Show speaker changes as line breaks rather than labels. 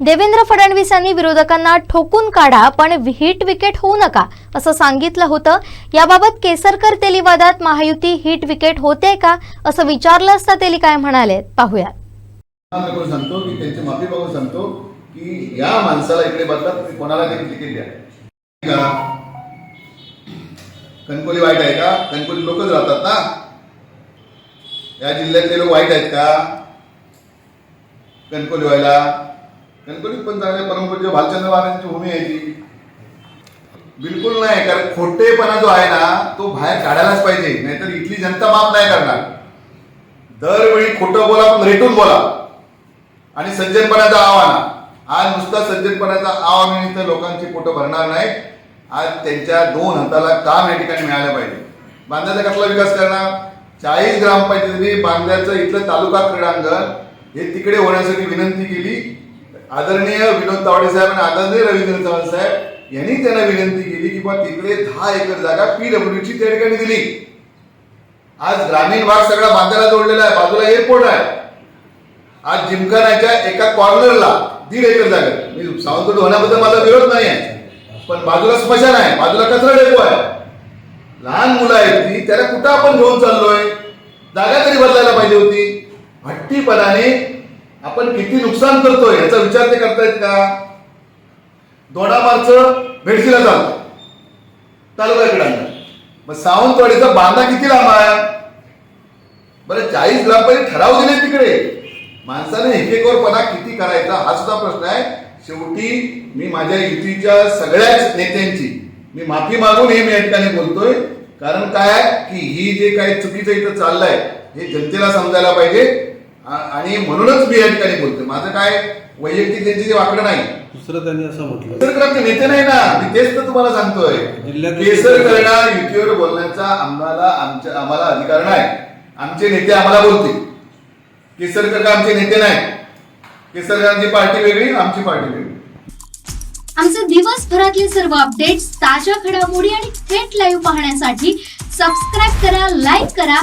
देवेंद्र फडणवीसांनी विरोधकांना ठोकून काढा पण हिट विकेट होऊ नका असं सांगितलं होतं. याबाबत केसरकर तेलीवादात महायुती हिट विकेट होते का असं विचारलं असता तेली काय म्हणाले. पाहूया
सांगतो की त्यांची माफी मागून सांगतो की या माणसाला इकडे बदला तुम्ही कोणाला तरी तिकीट द्या. कणकोली वाईट आहे का? कणकोली लोकच राहतात ना? या जिल्ह्यातले लोक वाईट आहेत का? कणकोली व्हायला गणपती पण चांगल्या परमपूज्य भालचंद्र महाराजांची भूमी आहे ती. बिलकुल नाही कारण खोटेपणा जो आहे ना तो बाहेर काढायलाच पाहिजे. नाहीतर इथली जनता माफ नाही करणार. दरवेळी खोटं बोला पण रेटून बोला. आणि सज्जनपणाचा आव्हान आज नुसता सज्जनपणाचा आव्हान इथं लोकांची पोटं भरणार नाही आज त्यांच्या दोन हाताला काम या ठिकाणी मिळालं पाहिजे. बांद्याचा कसला विकास करणार? चाळीस ग्रामपंचायतीने बांद्याचं इथलं तालुका क्रीडांगण हे तिकडे होण्यासाठी विनंती केली. आदरणीय विनोद तावडे साहेब आणि आदरणीय रवींद्र चव्हाण साहेब यांनी त्यांना विनंती केली की बा तिकडे दहा एकर जागा पीडब्ल्यूची त्या ठिकाणी दिली. आज ग्रामीण भाग सगळा बांधायला जोडलेला आहे बाजूला एअरपोर्ट आहे. आज जिमखान्याच्या एका कॉर्नरला दीड एकर जागा मी सावंतवाडी होण्याबद्दल माझा विरोध नाही आहे पण बाजूला स्मशान आहे बाजूला कचरा डेपो आहे. लहान मुलं आहेत ती त्याला कुठं आपण घेऊन चाललोय? जागा तरी बदलायला पाहिजे होती. भट्टीपणाने आपण किती नुकसान करतोय याचा विचार ते करतायत का? दोडामारचं भेडसीला चालतं तालुका क्रीडांगण मग सावंतवाडीचा बांधा किती लांब आहे? बरं चाळीस ग्रामपंचायत ठराव दिले तिकडे. माणसाने एकेकोरपणा किती करायचा हा सुद्धा प्रश्न आहे. शेवटी मी माझ्या युतीच्या सगळ्याच नेत्यांची मी माफी मागून हे मी या ठिकाणी बोलतोय. कारण काय? आहे की ही जे काही चुकीचं इथं चाललंय हे जनतेला समजायला पाहिजे. आणि म्हणूनच मी या ठिकाणी बोलतोय. माझं काय वैयक्तिक त्यांची जे वाकडं नाही.
दुसरं त्यांनी असं म्हटलं.
केसरकरांचे नेते नाही ना. मी तेच तर तुम्हाला सांगतोय.
जिल्ह्यात-
केसरकरांना युतीवर बोलण्याचा आम्हाला आमच्या आम्हाला अधिकार नाही. आमचे नेते आम्हाला बोलतील. केसरकर का आमचे नेते नाही. केसरकरांची पार्टी वेगळी आमची पार्टी वेगळी.
आमचे दिवसभरातले सर्व अपडेट्स ताज्या घडामोडी आणि थेट लाईव्ह पाहण्यासाठी सबस्क्राईब करा लाईक करा